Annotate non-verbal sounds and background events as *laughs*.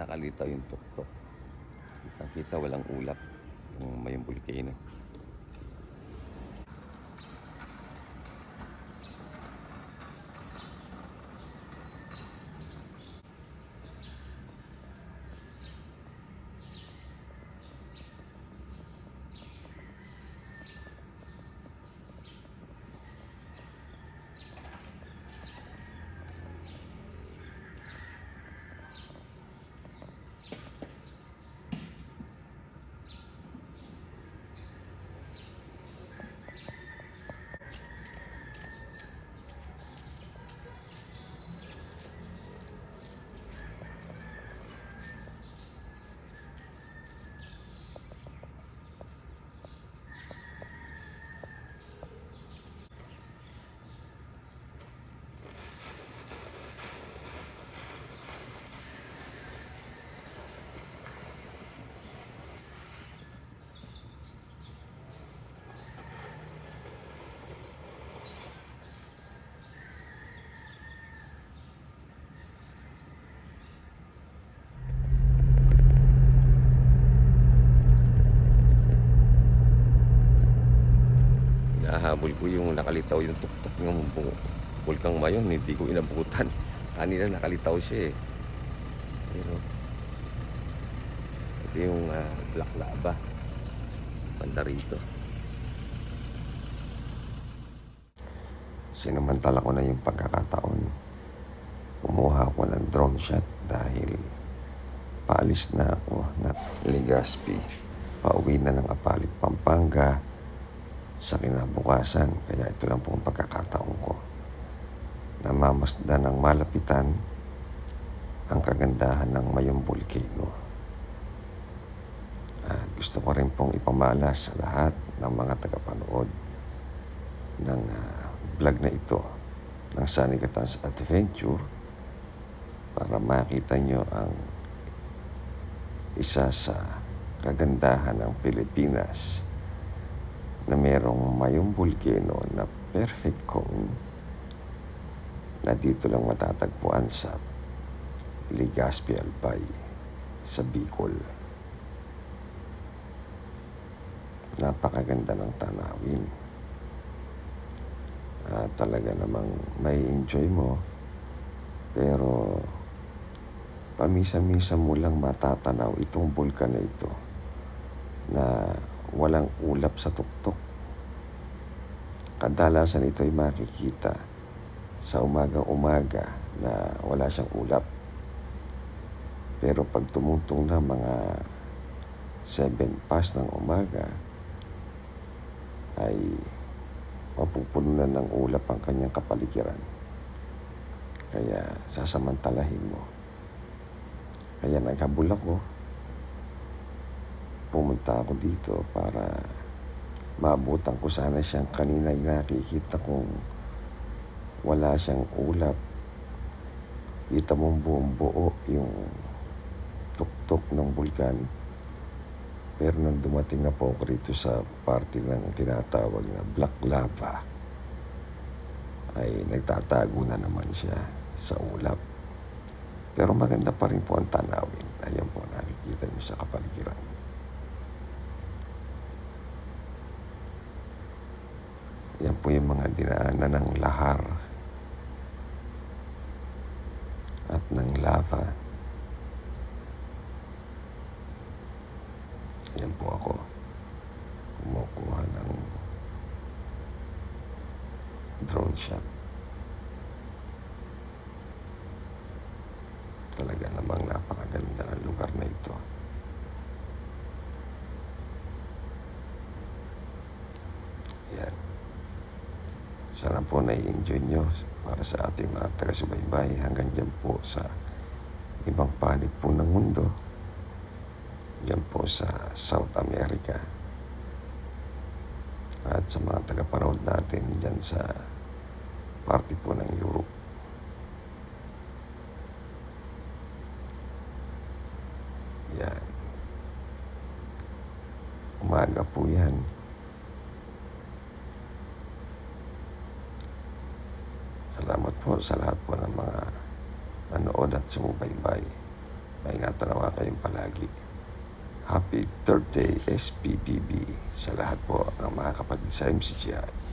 nakalitaw yung tuktok. Kita-kita walang ulap kung may volcano. Nahabol ko yung nakalitaw yung tuktok ng bu- bulkang mayon. Hindi ko inabutan. *laughs* Kanina nakalitaw siya eh. Pero, ito yung ah, black lava. Banda rito. Sinamantala ko na yung pagkakataon. Kumuha ako ng drone shot dahil paalis na ako na Legazpi. Pauwi na ng Apalit, Pampanga sa kinabukasan. Kaya ito lang po ang pagkakataon ko. Namamasdan ng malapitan ang kagandahan ng mayong volcano. At gusto ko rin pong ipamalas sa lahat ng mga tagapanood ng ah, vlog na ito ng Sunny Gatans Adventure para makita nyo ang isa sa kagandahan ng Pilipinas na merong mayong volcano na perfect cone na dito lang matatagpuan sa Legazpi Albay sa Bicol. Napakaganda ng tanawin ah, talaga namang may enjoy mo pero pamisa-misa mo lang matatanaw itong bulkan na ito na walang ulap sa tuktok. Kadalasan ito ay makikita sa umagang-umaga na wala siyang ulap. Pero pag tumungtong na mga 7 past ng umaga ay mapupuno na ng ulap ang kanyang kapaligiran. Kaya sasamantalahin mo. Kaya naghabol ako. Pumunta ako dito para maabutan ko sana siyang kanina ay nakikita kong wala siyang ulap. Kita mong buong buo yung tuktok ng bulkan. Pero nang dumating na po ako rito sa party ng tinatawag na black lava, ay nagtatago na naman siya sa ulap. Pero maganda pa rin po ang tanawin. Ayan po, nakikita niyo sa kapaligiran. Yan po yung mga dinaanan ng lahar at ng lava. Yan po ako. Kumukuha ng drone shot. Talaga namang napakaganda ng lugar na ito. Yan. Sana po na-enjoy nyo para sa ating mga taga-subaybay hanggang dyan po sa ibang panig po ng mundo. Yan po sa South America. At sa mga tagapanood natin dyan sa party po ng Europe. Yan. Umaga po yan. Sa lahat po ng mga nanood at sumubaybay. Maingatan nawa kayong palagi. Happy third day SPBB sa lahat po ng mga kapatid sa MCGI.